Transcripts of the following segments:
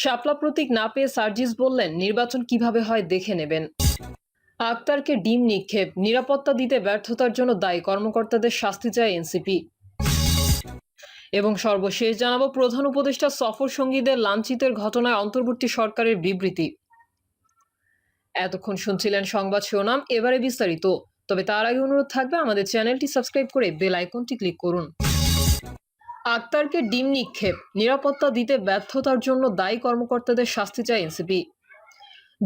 শাপলা প্রতীক না পেয়ে সার্জিস বললেন, নির্বাচন কীভাবে হয় দেখে নেবেন। আক্তারকে ডিম নিক্ষেপ, নিরাপত্তা দিতে ব্যর্থতার জন্য দায়ী কর্মকর্তাদের শাস্তি চায় এনসিপি। এবং সর্বশেষ জানাব, প্রধান উপদেষ্টা সফর সঙ্গীদের লাঞ্ছিতের ঘটনায় অন্তর্বর্তী সরকারের বিবৃতি। এতক্ষণ শুনছিলেন সংবাদ শিরোনাম, এবারে বিস্তারিত। তবে তার আগে অনুরোধ থাকবে আমাদের চ্যানেলটি সাবস্ক্রাইব করে বেল আইকনটি ক্লিক করুন। আক্তারকে ডিম নিক্ষেপ। নিরাপত্তা দিতে ব্যর্থতার জন্য দায়ী কর্মকর্তাদের শাস্তি চায় এনসিপি।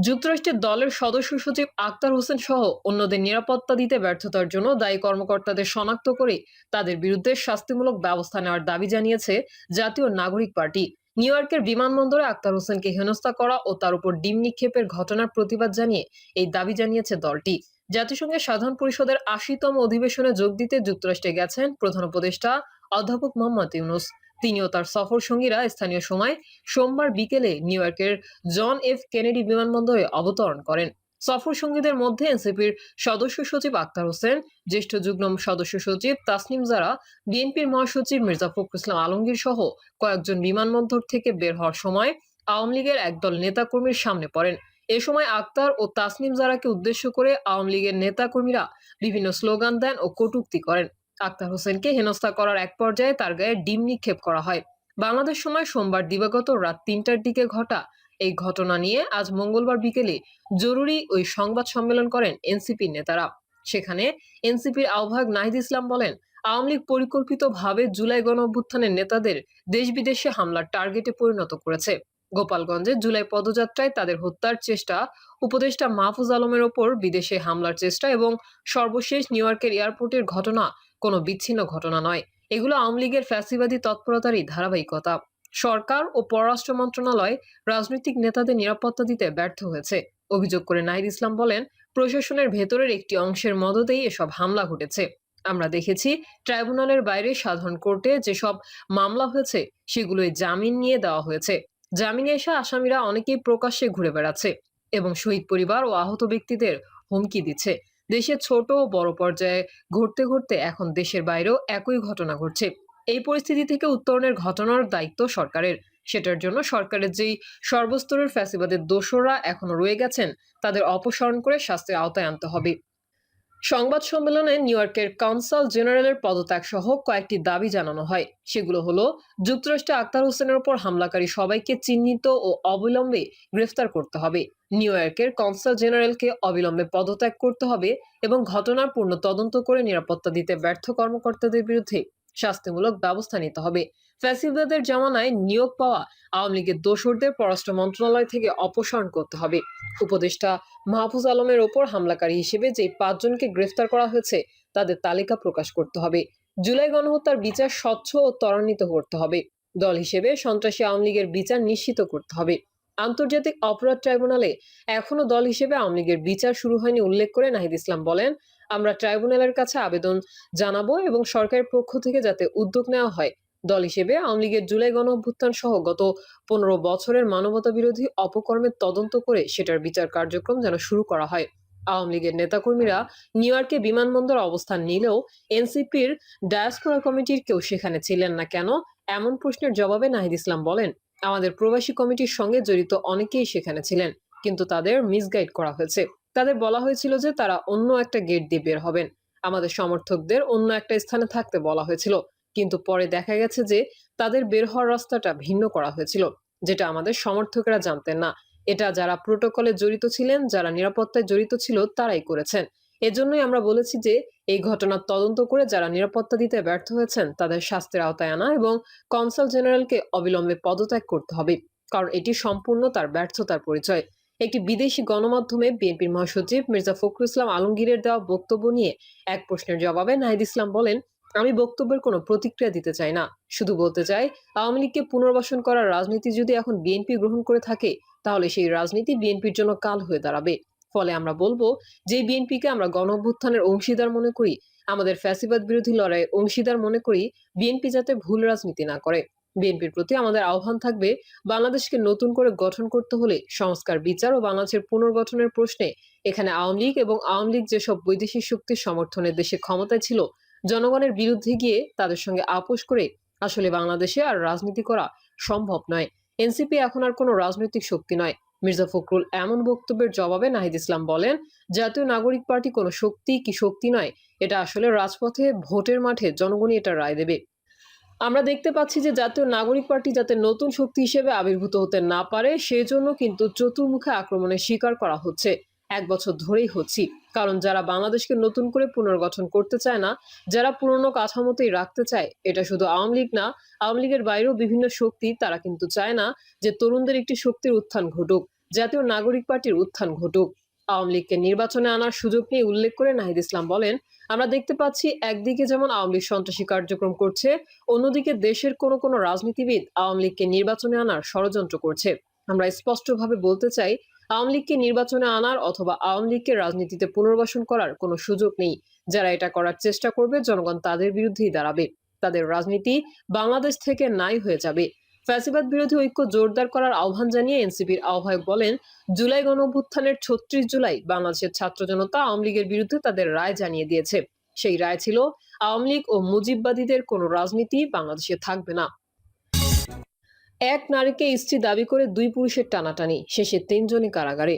যুক্তরাষ্ট্রের দলের সদস্য সচিব আক্তার হোসেন সহ অন্যদের নিরাপত্তা দিতে ব্যর্থতার জন্য দায়ী কর্মকর্তাদের শনাক্ত করে তাদের বিরুদ্ধে শাস্তিমূলক ব্যবস্থা নেওয়ার দাবি জানিয়েছে জাতীয় নাগরিক পার্টি। নিউ ইয়র্কের বিমানবন্দরে আক্তার হোসেনকে হেনস্থা করা ও তার উপর ডিম নিক্ষেপের ঘটনার প্রতিবাদ জানিয়ে এই দাবি জানিয়েছে দলটি। জাতিসংঘের সাধারণ পরিষদের আশিতম অধিবেশনে যোগ দিতে যুক্তরাষ্ট্রে গেছেন প্রধান উপদেষ্টা অধ্যাপক মোহাম্মদ ইউনুস। তিনিও তার সফর সঙ্গীরা স্থানীয় সময় সোমবার বিকেলে নিউ ইয়র্কের জন এফ কেনেডি বিমানবন্দরে অবতরণ করেন। সফর সঙ্গীদের মধ্যে এনসিপির সদস্য সচিব আক্তার হোসেন, জ্যেষ্ঠ যুগ্ম সদস্য সচিব তাসনিম জারা, বিএনপির মহাসচিব মির্জা ফখরুল ইসলাম আলমগীর সহ কয়েকজন বিমানবন্দর থেকে বের হওয়ার সময় আওয়ামী লীগের একদল নেতাকর্মীর সামনে পড়েন। এ সময় আক্তার ও তাসনিম জারাকে উদ্দেশ্য করে আওয়ামী লীগের নেতাকর্মীরা বিভিন্ন স্লোগান দেন ও কটুক্তি করেন। আক্তার হোসেনকে হেনস্থা করার এক পর্যায়ে তার গায়ে ডিম নিক্ষেপ করা হয়। বাংলাদেশ সময় সোমবার দিবাগত রাত তিনটার দিকে ঘটা এই ঘটনা নিয়ে আজ মঙ্গলবার বিকেলে জরুরি ওই সংবাদ সম্মেলন করেন এনসিপির নেতারা। সেখানে এনসিপির আহ্বায়ক নাহিদ ইসলাম বলেন, আওয়ামী লীগ পরিকল্পিতভাবে জুলাই গণ অভ্যুত্থানের নেতাদের দেশ বিদেশে হামলার টার্গেটে পরিণত করেছে। গোপালগঞ্জে জুলাই পদযাত্রায় তাদের হত্যার চেষ্টা। উপদেষ্টা মাহফুজ আলমের ওপর বিদেশে হামলার চেষ্টা এবং সর্বশেষ নিউ ইয়র্কের এয়ারপোর্টের ঘটনা কোনো বিচ্ছিন্ন ঘটনা নয়। এগুলো আওয়ামী লীগের ফ্যাসিবাদী তৎপরতারই ধারাবাহিকতা। সরকার ও পররাষ্ট্র মন্ত্রণালয় রাজনৈতিক নেতাদের নিরাপত্তা দিতে ব্যর্থ হয়েছে। অভিযোগ করে নাহিদ ইসলাম বলেন, প্রশাসনের ভেতরের একটি অংশের মদতেই এসব হামলা ঘটেছে। আমরা দেখেছি ট্রাইব্যুনালের বাইরে সাধারণ কোর্টে যেসব মামলা হয়েছে, সেগুলোই জামিন নিয়ে দেওয়া হয়েছে। জামিনে এসে আসামিরা অনেকেই প্রকাশ্যে ঘুরে বেড়াচ্ছে এবং শহীদ পরিবার ও আহত ব্যক্তিদের হুমকি দিচ্ছে। দেশে ছোট ও বড় পর্যায়ে ঘটতে ঘটতে এখন দেশের বাইরেও একই ঘটনা ঘটছে। এই পরিস্থিতি থেকে উত্তরণের ঘটনার দায়িত্ব সরকারের। সেটার জন্য সরকারের যেই সর্বস্তরের ফ্যাসিবাদের দোষরা এখনও রয়ে গেছেন, তাদের অপসারণ করে শাস্তির আওতায় আনতে হবে। সংবাদ সম্মেলনে নিউ ইয়র্কের কাউন্সাল জেনারেলের পদত্যাগ সহ কয়েকটি দাবি জানানো হয়। সেগুলো হলো, যুক্তরাষ্ট্রে আক্তার হোসেনের ওপর হামলাকারী সবাইকে চিহ্নিত ও অবিলম্বে গ্রেফতার করতে হবে। নিউ ইয়র্কের কনসাল জেনারেলকে অবিলম্বে পদত্যাগ করতে হবে এবং ঘটনার পূর্ণ তদন্ত করে নিরাপত্তা দিতে ব্যর্থ কর্মকর্তাদের বিরুদ্ধে শাস্তিমূলক ব্যবস্থা নিতে হবে। ফ্যাসিবাদের জামানায় নিয়োগ পাওয়া আওয়ামী লীগের দোসরদের পররাষ্ট্র মন্ত্রণালয় থেকে অপসারণ করতে হবে। উপদেষ্টা মাহফুজ আলমের ওপর হামলাকারী হিসেবে যে পাঁচজনকে গ্রেফতার করা হয়েছে, তাদের তালিকা প্রকাশ করতে হবে। জুলাই গণহত্যার বিচার স্বচ্ছ ও ত্বরান্বিত করতে হবে। দল হিসেবে সন্ত্রাসী আওয়ামী লীগের বিচার নিশ্চিত করতে হবে। আন্তর্জাতিক অপরাধ ট্রাইব্যুনালে এখনও দল হিসেবে আওয়ামী লীগের বিচার শুরু হয়নি, উল্লেখ করে নাহিদ ইসলাম বলেন আমরা ট্রাইব্যুনালের কাছে আবেদন জানাব এবং সরকারের পক্ষ থেকে যাতে উদ্যোগ নেওয়া হয়। দল হিসেবে আওয়ামী লীগের জুলাই গণ অভ্যুত্থান সহ গত পনেরো বছরের মানবতা বিরোধী অপকর্মের তদন্ত করে সেটার বিচার কার্যক্রম যেন শুরু করা হয়। আওয়ামী লীগের নেতাকর্মীরা নিউ ইয়র্কে বিমানবন্দর অবস্থান নিলেও এনসিপির ডায়াসপোরা কমিটির কেউ সেখানে ছিলেন না কেন? এমন প্রশ্নের জবাবে নাহিদ ইসলাম বলেন, আমাদের প্রবাসী কমিটির সঙ্গে জড়িত অনেকেই সেখানে ছিলেন, কিন্তু তাদের মিসগাইড করা হয়েছে। তাদের বলা হয়েছিল যে তারা অন্য একটা গেট দিয়ে বের হবেন। আমাদের সমর্থকদের অন্য একটা স্থানে থাকতে বলা হয়েছিল। কিন্তু পরে দেখা গেছে যে তাদের বের হওয়ার রাস্তাটা ভিন্ন করা হয়েছিল, যেটা আমাদের সমর্থকেরা জানতেন না। এটা যারা প্রোটোকলে জড়িত ছিলেন, যারা নিরাপত্তায় জড়িত ছিল, তারাই করেছেন। এজন্যই আমরা বলেছি যে এই ঘটনার তদন্ত করে যারা নিরাপত্তা দিতে ব্যর্থ হয়েছেন, তাদের শাস্তির আওতায় আনা এবং কনসাল জেনারেলকে অবিলম্বে পদত্যাগ করতে হবে। কারণ এটি সম্পূর্ণ তার ব্যর্থতার পরিচয়। একটি বিদেশি গণমাধ্যমে বিএনপির মহাসচিব মির্জা ফখরুল ইসলাম আলমগীরের দেওয়া বক্তব্য নিয়ে এক প্রশ্নের জবাবে নাহিদ ইসলাম বলেন, আমি বক্তব্যের কোনো প্রতিক্রিয়া দিতে চাই না। শুধু বলতে চাই, আওয়ামী লীগকে পুনর্বাসন করার রাজনীতি যদি এখন বিএনপি গ্রহণ করে থাকে, তাহলে সেই রাজনীতি বিএনপির জন্য কাল হয়ে দাঁড়াবে। ফলে আমরা বলব, যে বিএনপিকে আমরা গণ অভ্যুত্থানের অংশীদার মনে করি, আমাদের ফ্যাসিবাদ বিরোধী লড়াইয়ের অংশীদার মনে করি, বিএনপি যাতে ভুল রাজনীতি না করে। বিএনপির প্রতি আমাদের আহ্বান থাকবে, বাংলাদেশকে নতুন করে গঠন করতে হলে সংস্কার, বিচার ও বাংলাদেশের পুনর্গঠনের প্রশ্নে এখানে আওয়ামী লীগ এবং আওয়ামী লীগ যেসব বৈদেশিক শক্তির সমর্থনে দেশে ক্ষমতায় ছিল, জনগণের বিরুদ্ধে গিয়ে তাদের সঙ্গে আপোষ করে আসলে বাংলাদেশে আর রাজনীতি করা সম্ভব নয়। এনসিপি এখন আর কোনো রাজনৈতিক শক্তি নয়। মির্জা ফখরুল এমন বক্তব্যের জবাবে নাহিদ ইসলাম বলেন, জাতীয় নাগরিক পার্টি কোনো শক্তি কি শক্তি নয়, এটা আসলে রাজপথে, ভোটের মাঠে জনগণই এটা রায় দেবে। আমরা দেখতে পাচ্ছি যে জাতীয় নাগরিক পার্টি যাতে নতুন শক্তি হিসেবে আবির্ভূত হতে না পারে, সেজন্য কিন্তু চতুর্মুখে আক্রমণের শিকার করা হচ্ছে। এক বছর ধরেই হচ্ছি। কারণ যারা বাংলাদেশকে নতুন করে পুনর্গঠন করতে চায় না, যারা পুরনো কাঠামোতেই রাখতে চায়, এটা শুধু আওয়ামী লীগ না, আওয়ামী লীগের বাইরেও বিভিন্ন শক্তি তারা কিন্তু চায় না যে তরুণদের একটি শক্তির উত্থান ঘটুক, জাতীয় নাগরিক পার্টির উত্থান ঘটুক। আওয়ামী লীগকে নির্বাচনে আনার সুযোগ নিয়ে উল্লেখ করে নাহিদ ইসলাম বলেন, আমরা দেখতে পাচ্ছি একদিকে যেমন আওয়ামী লীগ সন্ত্রাসী কার্যক্রম করছে, অন্যদিকে দেশের কোনো কোনো রাজনীতিবিদ আওয়ামী লীগকে নির্বাচনে আনার ষড়যন্ত্র করছে। আমরা স্পষ্টভাবে বলতে চাই, আওয়ামী লীগকে নির্বাচনে আনার অথবা আওয়ামী লীগকে রাজনীতিতে পুনর্বাসন করার কোনো সুযোগ নেই। যারা এটা করার চেষ্টা করবে, জনগণ তাদের বিরুদ্ধেই দাঁড়াবে। তাদের রাজনীতি বাংলাদেশ থেকে নাই হয়ে যাবে। ফ্যাসিবাদ বিরোধী ঐক্য জোরদার করার আহ্বান জানিয়ে এনসিপির আহ্বায়ক বলেন, জুলাই গণঅভ্যুত্থানের ছত্রিশ জুলাই বাংলাদেশের ছাত্র জনতা আওয়ামী লীগের বিরুদ্ধে তাদের রায় জানিয়ে দিয়েছে। সেই রায় ছিল, আওয়ামী লীগ ও মুজিববাদীদের কোনো রাজনীতি বাংলাদেশে থাকবে না। এক নারীকে স্ত্রী দাবি করে দুই পুরুষের টানাটানি, শেষে তিনজনই কারাগারে।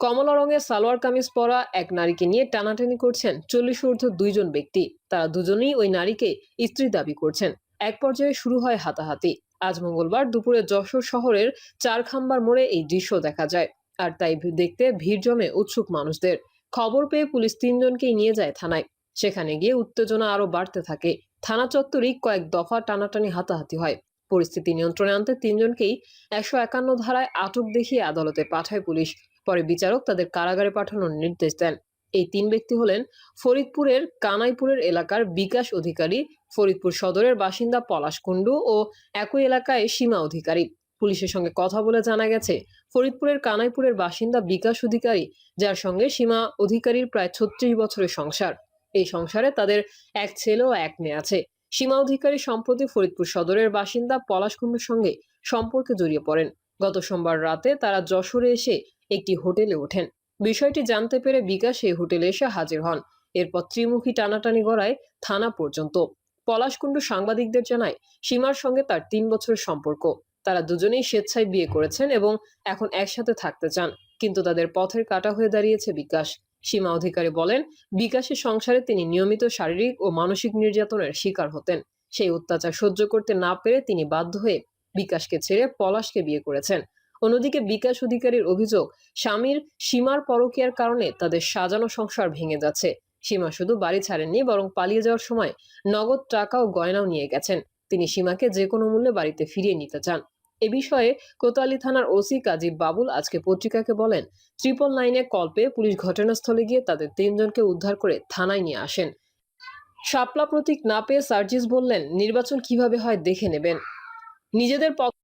কমলা রঙের সালোয়ার কামিজ পরা এক নারীকে নিয়ে টানাটানি করছেন চল্লিশ ঊর্ধ্ব দুইজন ব্যক্তি। তারা দুজনেই ওই নারীকে স্ত্রী দাবি করছেন। এক পর্যায়ে শুরু হয় হাতাহাতি। আজ মঙ্গলবার দুপুরে যশোর শহরের চারখাম্বার মোড়ে এই দৃশ্য দেখা যায়। আর তাই দেখতে ভিড় জমে উৎসুক মানুষদের। খবর পেয়ে পুলিশ তিনজনকেই নিয়ে যায় থানায়। সেখানে গিয়ে উত্তেজনা আরও বাড়তে থাকে। থানা চত্বরেই কয়েক দফা টানাটানি হাতাহাতি হয়। পরিস্থিতি নিয়ন্ত্রণে আনতে তিনজনকেই একশো একান্ন ধারায় আটক দেখিয়ে আদালতে পাঠায় পুলিশ। পরে বিচারক তাদের কারাগারে পাঠানোর নির্দেশ দেন। এই তিন ব্যক্তি হলেন ফরিদপুরের কানাইপুরের এলাকার বিকাশ অধিকারী, ফরিদপুর সদরের বাসিন্দা পলাশ কুণ্ডু ও একই এলাকায় সীমা অধিকারী। পুলিশের সঙ্গে কথা বলে জানা গেছে, ফরিদপুরের কানাইপুরের বাসিন্দা বিকাশ অধিকারী, যার সঙ্গে সীমা অধিকারীর প্রায় ছত্রিশ বছরের সংসার। এই সংসারে তাদের এক ছেলে ও এক মেয়ে আছে। সীমা অধিকারী সম্প্রতি ফরিদপুর সদরের বাসিন্দা পলাশ কুণ্ডুর সঙ্গে সম্পর্কে জড়িয়ে পড়েন। গত সোমবার রাতে তারা যশোরে এসে একটি হোটেলে ওঠেন। বিষয়টি জানতে পেরে বিকাশ এই হোটেলে এসে হাজির হন। এরপর ত্রিমুখী টানাটানি গড়ায় থানা পর্যন্ত। পলাশকুণ্ডু সাংবাদিকদের জানায়, সীমার সঙ্গে তার তিন বছরের সম্পর্ক। তারা দুজনেই স্বেচ্ছায় বিয়ে করেছেন এবং এখন একসাথে থাকতে চান। কিন্তু তাদের পথের কাটা হয়ে দাঁড়িয়েছে বিকাশ। সীমা অধিকারী বলেন, বিকাশের সংসারে তিনি নিয়মিত শারীরিক ও মানসিক নির্যাতনের শিকার হতেন। সেই অত্যাচার সহ্য করতে না পেরে তিনি বাধ্য হয়ে বিকাশকে ছেড়ে পলাশকে বিয়ে করেছেন। অন্যদিকে বিকাশ অধিকারীর অভিযোগ, স্বামীর সীমার পরকীয়ার কারণে তাদের সাজানো সংসার ভেঙে যাচ্ছে। সীমা শুধু বাড়ি ছাড়েননি, বরং পালিয়ে যাওয়ার সময় নগদ টাকা ও গয়নাও নিয়ে গেছেন। তিনি সীমাকে যে কোনো মূল্যে বাড়িতে ফিরিয়ে নিতে চান। এ বিষয়ে কোতোয়ালি থানার ওসি কাজী বাবুল আজকে পত্রিকাকে বলেন, ট্রিপল নাইনে কল পেয়ে পুলিশ ঘটনাস্থলে গিয়ে তাদের তিনজনকে উদ্ধার করে থানায় নিয়ে আসেন। শাপলা প্রতীক না পেয়ে সার্জিস বললেন, নির্বাচন কীভাবে হয় দেখে নেবেন। নিজেদের